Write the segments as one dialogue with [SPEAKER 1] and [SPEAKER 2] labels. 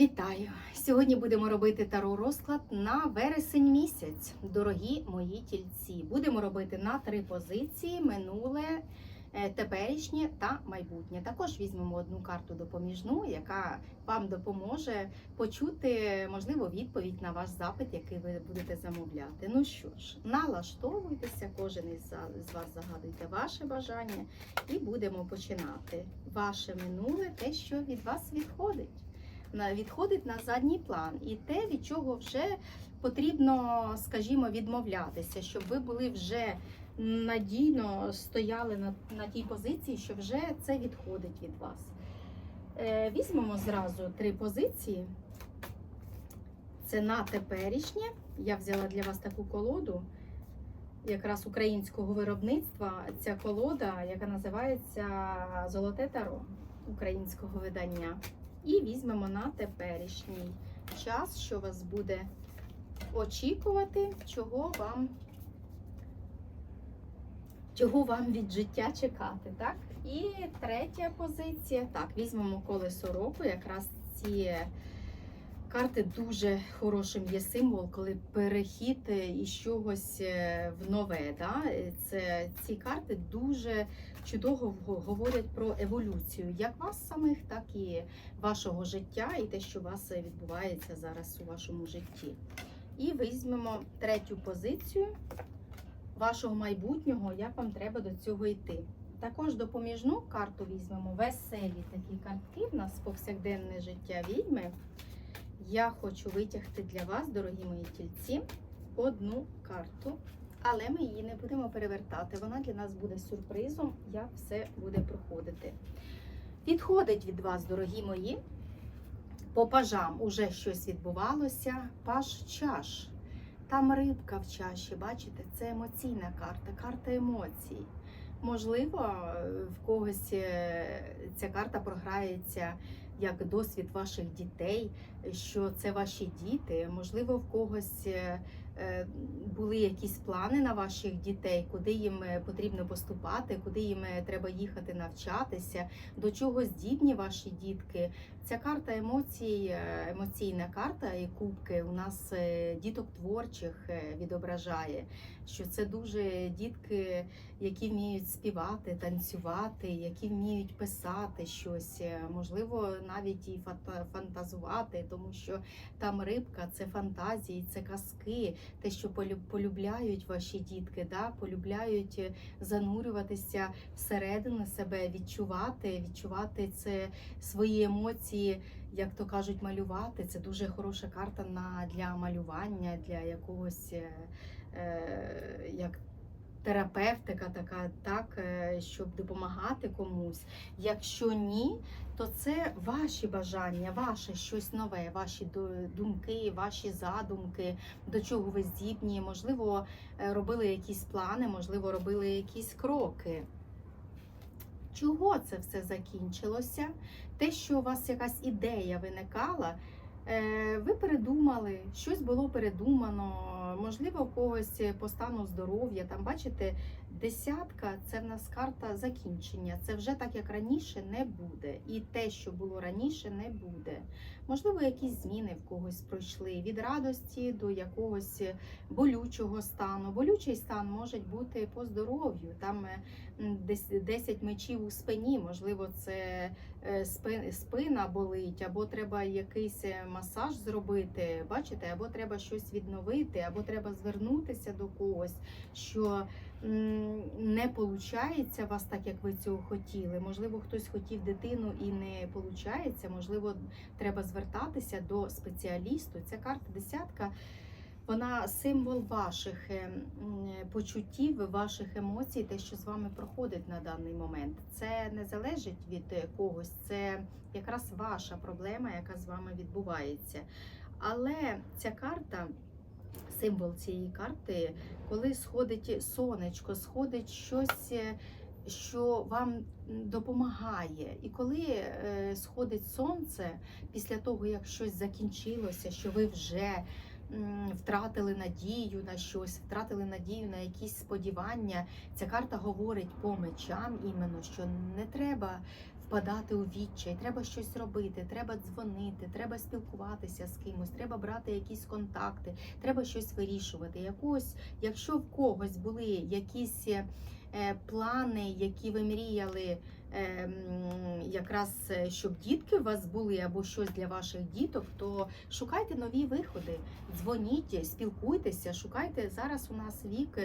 [SPEAKER 1] Вітаю! Сьогодні будемо робити таро розклад на вересень місяць. Дорогі мої тільці. Будемо робити на три позиції: минуле, е, теперішнє та майбутнє. Також візьмемо одну карту допоміжну, яка вам допоможе почути, можливо, відповідь на ваш запит, який ви будете замовляти. Ну що ж, налаштовуйтеся, кожен із вас загадуйте ваше бажання, і будемо починати. Ваше минуле, те, що від вас відходить відходить на задній план, і те, від чого вже потрібно, скажімо, відмовлятися, щоб ви були вже надійно стояли на, на тій позиції, що вже це відходить від вас. Е, візьмемо зразу три позиції. Це на теперішнє. Я взяла для вас таку колоду, якраз українського виробництва. Ця колода, яка називається Золоте таро українського видання. І візьмемо на теперішній час, що вас буде очікувати, чого вам, чого вам від життя чекати. Так? І третя позиція. Так, візьмемо колесо року. Якраз ці карти дуже хорошим є символ, коли перехід із чогось е, в нове. Да? Це, ці карти дуже чудово говорять про еволюцію як вас самих, так і вашого життя, і те, що у вас е, відбувається зараз у вашому житті. І візьмемо третю позицію вашого майбутнього, як вам треба до цього йти. Також допоміжну карту візьмемо веселі такі картки. В нас повсякденне життя відьми. Я хочу витягти для вас, дорогі мої тільці, одну карту, але ми її не будемо перевертати. Вона для нас буде сюрпризом, як все буде проходити. Відходить від вас, дорогі мої. По пажам уже щось відбувалося. Паж чаш. Там рибка в чаші, бачите, це емоційна карта, карта емоцій. Можливо, в когось е, ця карта програється як досвід ваших дітей, що це ваші діти. Можливо, в когось е, е, були якісь плани на ваших дітей, куди їм потрібно поступати, куди їм треба їхати навчатися, до чого здібні ваші дітки. Ця карта емоцій, е, емоційна карта і кубки у нас е, діток творчих е, відображає, що це дуже дітки, які вміють співати, танцювати, які вміють писати щось, можливо, навіть і фантазувати, тому що там рибка це фантазії, це казки, те, що полю- полюбляють ваші дітки, да? полюбляють занурюватися всередину себе, відчувати, відчувати це свої емоції, як то кажуть, малювати. Це дуже хороша карта на для малювання, для якогось е, е, як. Терапевтика така, так, е, щоб допомагати комусь. Якщо ні, то це ваші бажання, ваше щось нове, ваші думки, ваші задумки, до чого ви здібні. Можливо, е, робили якісь плани, можливо, робили якісь кроки. Чого це все закінчилося? Те, що у вас якась ідея виникала, е, ви передумали, щось було передумано, можливо, у когось по стану здоров'я. Там, бачите, десятка це в нас карта закінчення. Це вже так, як раніше, не буде. І те, що було раніше, не буде. Можливо, якісь зміни в когось пройшли від радості до якогось болючого стану. Болючий стан може бути по здоров'ю. Там е, десь 10 мечів у спині, можливо, це е, спина болить, або треба якийсь е, масаж зробити, бачите, або треба щось відновити, або треба звернутися до когось, що не у вас так, як ви цього хотіли. Можливо, хтось хотів дитину і не виходить, можливо, треба звертатися до спеціалісту. Ця карта десятка. Вона символ ваших е, почуттів, ваших емоцій, те, що з вами проходить на даний момент. Це не залежить від е, когось, це якраз ваша проблема, яка з вами відбувається. Але ця карта, символ цієї карти, коли сходить сонечко, сходить щось. е, Що вам допомагає, і коли е, сходить сонце після того, як щось закінчилося, що ви вже втратили надію на щось, втратили надію на якісь сподівання. Ця карта говорить по мечам іменно, що не треба впадати у відчай, треба щось робити, треба дзвонити, треба спілкуватися з кимось, треба брати якісь контакти, треба щось вирішувати. Якось, якщо в когось були якісь е, плани, які ви мріяли. Е, м, Якраз е, щоб дітки у вас були або щось для ваших діток, то шукайте нові виходи, дзвоніть, спілкуйтеся, шукайте зараз. У нас вік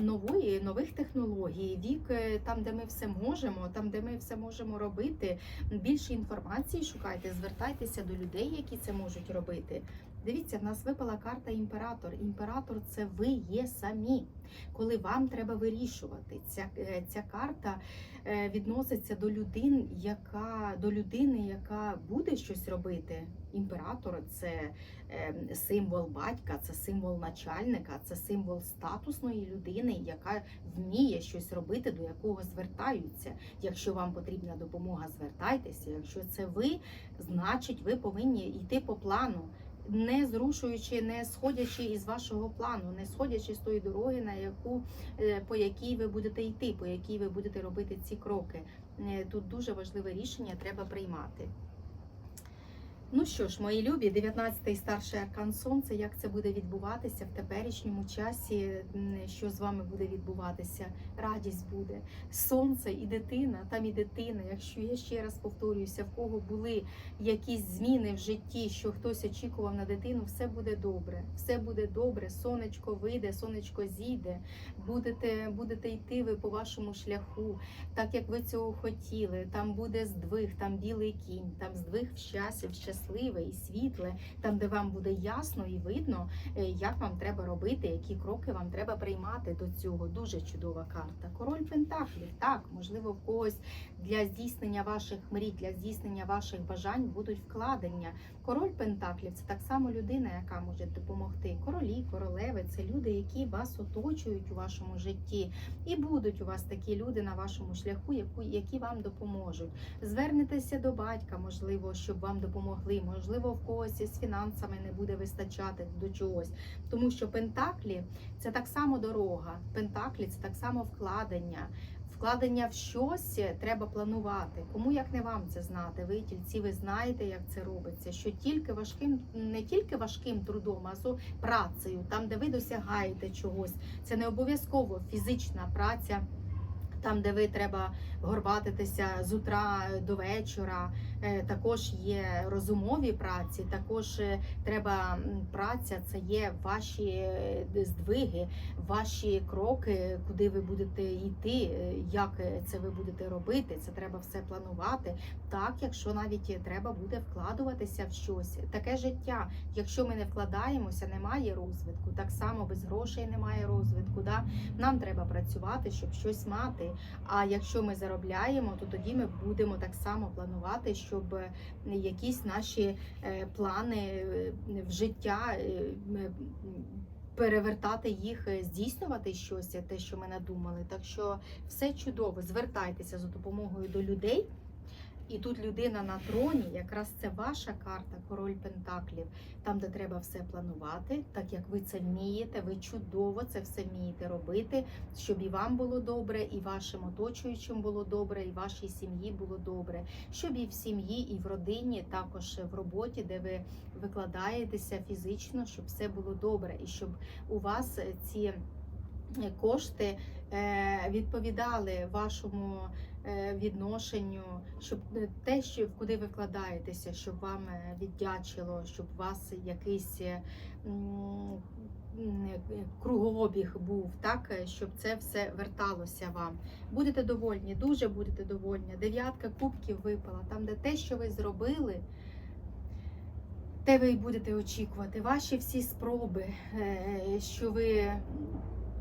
[SPEAKER 1] нової нових технологій, вік е, там, де ми все можемо, там, де ми все можемо робити. Більше інформації шукайте, звертайтеся до людей, які це можуть робити. Дивіться, в нас випала карта імператор. Імператор це ви є самі. Коли вам треба вирішувати, ця, е, ця карта е, відноситься до людин, яка до людини, яка буде щось робити. Імператор це е, символ батька, це символ начальника, це символ статусної людини, яка вміє щось робити, до якого звертаються. Якщо вам потрібна допомога, звертайтеся. Якщо це ви, значить ви повинні йти по плану. Не зрушуючи, не сходячи із вашого плану, не сходячи з тої дороги, на яку е, по якій ви будете йти, по якій ви будете робити ці кроки. Е, Тут дуже важливе рішення треба приймати. Ну що ж, мої любі, 19-й старший аркан сонця, як це буде відбуватися в теперішньому часі, що з вами буде відбуватися? Радість буде. Сонце і дитина, там і дитина. Якщо я ще раз повторююся, в кого були якісь зміни в житті, що хтось очікував на дитину, все буде добре. Все буде добре. Сонечко вийде, сонечко зійде. Будете, будете йти ви по вашому шляху, так як ви цього хотіли. Там буде здвиг, там білий кінь, там здвиг в щастя, в щасливе і світле, там, де вам буде ясно і видно, е, як вам треба робити, які кроки вам треба приймати до цього. Дуже чудова карта. Король Пентаклів. Так, можливо, в когось для здійснення ваших мрій, для здійснення ваших бажань будуть вкладення. Король Пентаклів це так само людина, яка може допомогти. Королі, королеви це люди, які вас оточують у вашому житті, і будуть у вас такі люди на вашому шляху, які вам допоможуть. Звернетеся до батька, можливо, щоб вам допомогли. Можливо, в когось із фінансами не буде вистачати до чогось, тому що Пентаклі це так само дорога. Пентаклі це так само вкладення. Вкладення в щось треба планувати. Кому як не вам це знати? Ви тільці, ви знаєте, як це робиться. Що тільки важким, не тільки важким трудом, а з працею, там, де ви досягаєте чогось. Це не обов'язково фізична праця. Там, де ви треба горбатитися з утра до вечора, також є розумові праці, також е, треба праця, це є ваші е, здвиги, ваші кроки, куди ви будете йти, е, як е, це ви будете робити. Це треба все планувати. Так, якщо навіть треба буде вкладуватися в щось, таке життя. Якщо ми не вкладаємося, немає розвитку. Так само без грошей немає розвитку. Да? Нам треба працювати, щоб щось мати. А якщо ми заробляємо, то тоді ми будемо так само планувати, щоб е, якісь наші е, плани е, в життя. Перевертати їх, здійснювати щось, те, що ми надумали. Так що все чудово. Звертайтеся за допомогою до людей. І тут людина на троні, якраз це ваша карта, король Пентаклів, там, де треба все планувати, так як ви це вмієте, ви чудово це все вмієте робити, щоб і вам було добре, і вашим оточуючим було добре, і вашій сім'ї було добре, щоб і в сім'ї, і в родині, також в роботі, де ви викладаєтеся фізично, щоб все було добре, і щоб у вас ці кошти е, відповідали вашому відношенню, щоб е, те, що куди ви вкладаєтеся, щоб вам е, віддячило, щоб у вас якийсь е, е, кругообіг був, так е, щоб це все верталося вам. Будете довольні, дуже будете довольні. Дев'ятка кубків випала, там, де те, що ви зробили. Те ви й будете очікувати. Ваші всі спроби, е, що ви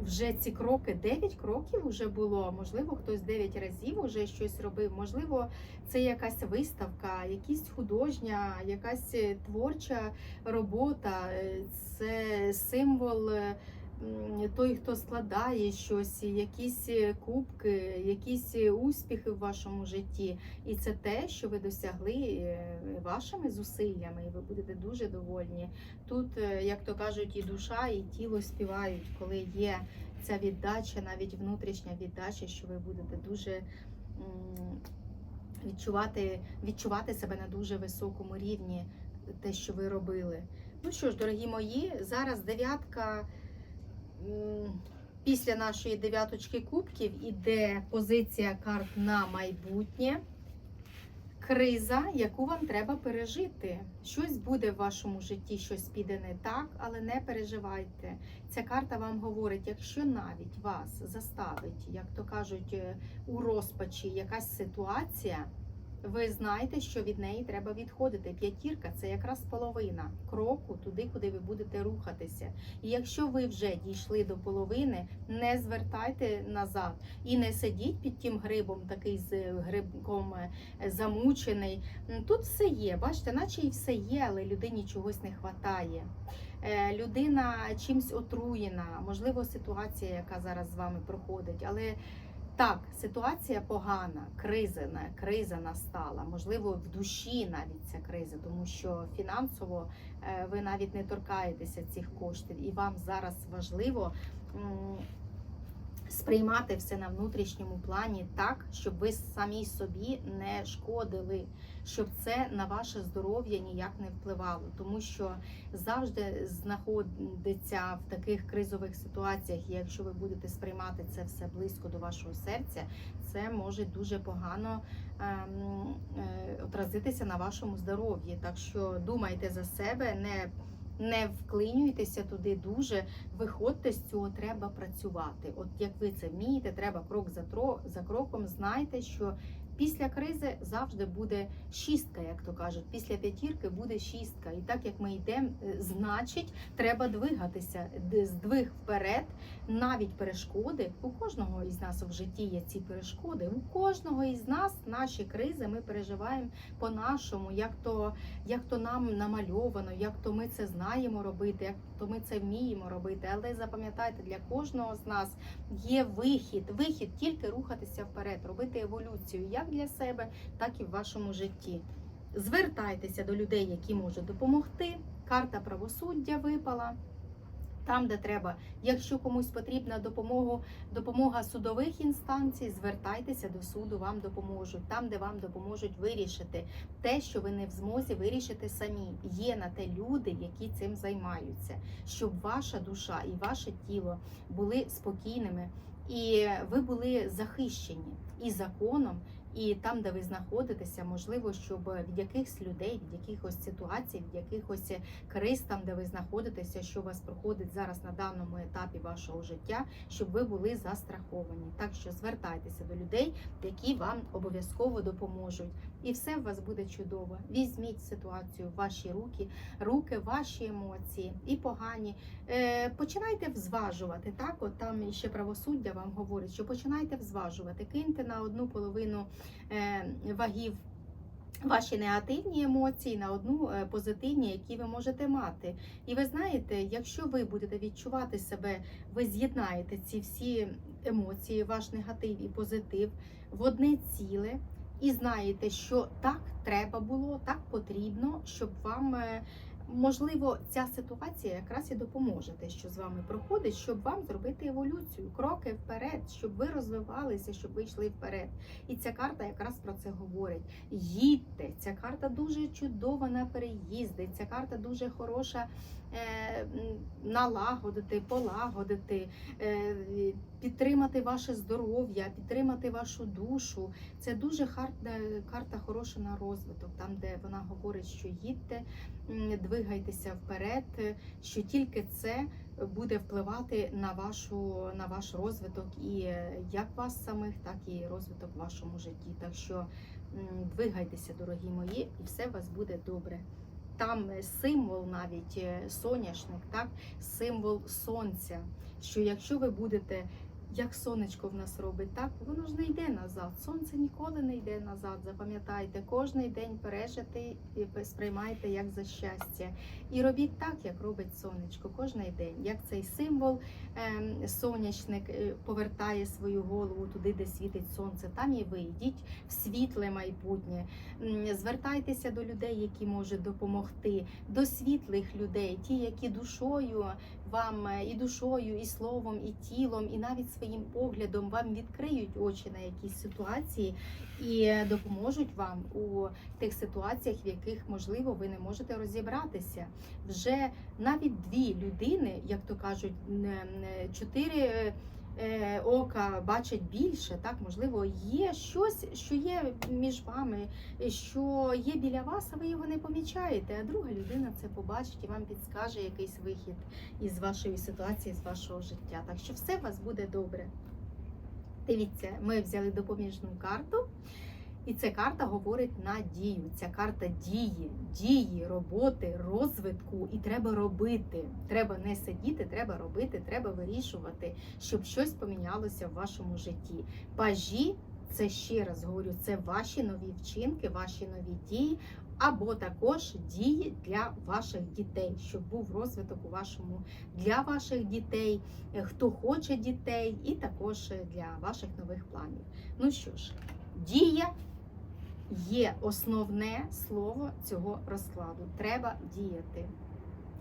[SPEAKER 1] вже ці кроки, 9 кроків вже було. Можливо, хтось 9 разів вже щось робив. Можливо, це якась виставка, якась художня, якась е, творча робота. Е, Це символ. Той, хто складає щось, якісь е, кубки, якісь е, успіхи в вашому житті, і це те, що ви досягли е, вашими зусиллями, і ви будете дуже довольні. Тут, як то кажуть, і душа, і тіло співають, коли є ця віддача, навіть внутрішня віддача, що ви будете дуже відчувати, відчувати себе на дуже високому рівні, те, що ви робили. Ну що ж, дорогі мої, зараз дев'ятка. Після нашої дев'яточки кубків іде позиція карт на майбутнє. Криза, яку вам треба пережити. Щось буде в вашому житті, щось піде не так, але не переживайте. Ця карта вам говорить, якщо навіть вас заставить, як то кажуть, е, у розпачі якась ситуація, ви знаєте, що від неї треба відходити. П'ятірка це якраз половина кроку туди, куди ви будете рухатися. І якщо ви вже дійшли до половини, не звертайте назад і не сидіть під тим грибом, такий з грибком е, замучений. Тут все є, бачите, наче і все є, але людині чогось не вистачає. Людина чимсь отруєна, можливо, ситуація, яка зараз з вами проходить, але так, ситуація погана, криза, криза настала. Можливо, в душі навіть ця криза, тому що фінансово е, ви навіть не торкаєтеся цих коштів, і вам зараз важливо сприймати все на внутрішньому плані так, щоб ви самі собі не шкодили, щоб це на ваше здоров'я ніяк не впливало, тому що завжди знаходиться в таких кризових ситуаціях, якщо ви будете сприймати це все близько до вашого серця, це може дуже погано ем, е, отразитися на вашому здоров'ї. Так що думайте за себе, не не вклинюйтеся туди дуже, виходьте з цього, треба працювати. От як ви це вмієте, треба крок за, тро, за кроком. Знайте, що після кризи завжди буде шістка, як то кажуть. Після п'ятірки буде шістка. І так як ми йдемо, е, значить, треба двигатися. Здвиг вперед, навіть перешкоди. У кожного із нас в житті є ці перешкоди. У кожного із нас наші кризи ми переживаємо по-нашому, як то, як то нам намальовано, як то ми це знаємо робити, як то ми це вміємо робити. Але запам'ятайте, для кожного з нас є вихід. Вихід тільки рухатися вперед, робити еволюцію як для себе, так і в вашому житті. Звертайтеся до людей, які можуть допомогти. Карта правосуддя випала. Там, де треба, якщо комусь потрібна допомога, допомога судових інстанцій, звертайтеся до суду, вам допоможуть. Там, де вам допоможуть вирішити те, що ви не в змозі вирішити самі. Є на те люди, які цим займаються, щоб ваша душа і ваше тіло були спокійними, і ви були захищені і законом, і там, де ви знаходитеся, можливо, щоб від якихось людей, від якихось ситуацій, від якихось криз, там, де ви знаходитеся, що у вас проходить зараз на даному етапі вашого життя, щоб ви були застраховані. Так що звертайтеся до людей, які вам обов'язково допоможуть, і все у вас буде чудово. Візьміть ситуацію в ваші руки, руки, ваші емоції і погані. Е, починайте взважувати. Так, от там ще правосуддя вам говорить, що починайте взважувати, киньте на одну половину вагів. Ваші негативні емоції на одну е, позитивні, які ви можете мати. І ви знаєте, якщо ви будете відчувати себе, ви з'єднаєте ці всі емоції, ваш негатив і позитив в одне ціле, і знаєте, що так треба було, так потрібно, щоб вам. Можливо, ця ситуація якраз і допоможе те, що з вами проходить, щоб вам зробити еволюцію, кроки вперед, щоб ви розвивалися, щоб ви йшли вперед. І ця карта якраз про це говорить. Їдьте, ця карта дуже чудова на переїзди. Ця карта дуже хороша е, налагодити, полагодити, е, підтримати ваше здоров'я, підтримати вашу душу. Це дуже харта, карта хороша на розвиток, там де вона говорить, що їдьте, двигайтеся вперед, е, що тільки це буде впливати на вашу на ваш розвиток і е, як вас самих, так і розвиток в вашому житті. Так що двигайтеся, дорогі мої, і все у вас буде добре. Там е, символ навіть е, соняшник, так символ сонця. Що якщо ви будете як сонечко в нас робить, так воно ж не йде назад. Сонце ніколи не йде назад. Запам'ятайте, кожний день пережити і сприймайте як за щастя. І робіть так, як робить сонечко, кожний день. Як цей символ ем, сонячник е, повертає свою голову туди, де світить сонце. Там і ви йдіть в світле майбутнє. Звертайтеся до людей, які можуть допомогти, до світлих людей, ті, які душою вам е, і душою, і словом, і тілом, і навіть своїм своїм поглядом вам відкриють очі на якісь ситуації і допоможуть вам у тих ситуаціях, в яких можливо ви не можете розібратися. Вже навіть дві людини, як то кажуть, чотири. Е, Ока бачать більше, так можливо, є щось, що є між вами, що є біля вас, а ви його не помічаєте. А друга людина це побачить і вам підскаже якийсь вихід із вашої ситуації, з вашого життя. Так що все у вас буде добре. Дивіться, ми взяли допоміжну карту, і ця карта говорить на дію. Ця карта дії, дії, роботи, розвитку, і треба робити. Треба не сидіти, треба робити, треба вирішувати, щоб щось помінялося в вашому житті. Пажі, це ще раз говорю, це ваші нові вчинки, ваші нові дії. Або також дії для ваших дітей, щоб був розвиток у вашому для ваших дітей, е, хто хоче дітей, і також е, для ваших нових планів. Ну що ж, дія є основне слово цього розкладу. Треба діяти.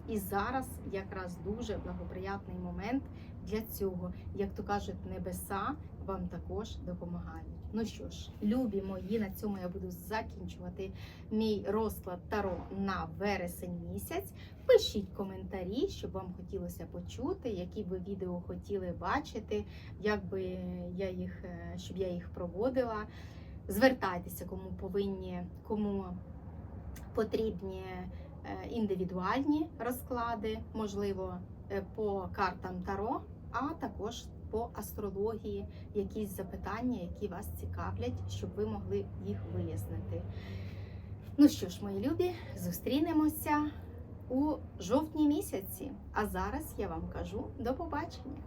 [SPEAKER 1] І зараз якраз дуже благоприятний момент для цього. Як то кажуть, небеса вам також допомагають. Ну що ж, любі мої, на цьому я буду закінчувати мій розклад Таро на вересень місяць. Пишіть коментарі, щоб вам хотілося почути, які ви відео хотіли бачити, як би я їх, е, щоб я їх проводила. Звертайтеся, кому повинні, кому потрібні е, індивідуальні розклади, можливо, е, по картам Таро, а також по астрології, якісь запитання, які вас цікавлять, щоб ви могли їх вияснити. Ну що ж, мої любі, зустрінемося у жовтні місяці. А зараз я вам кажу до побачення.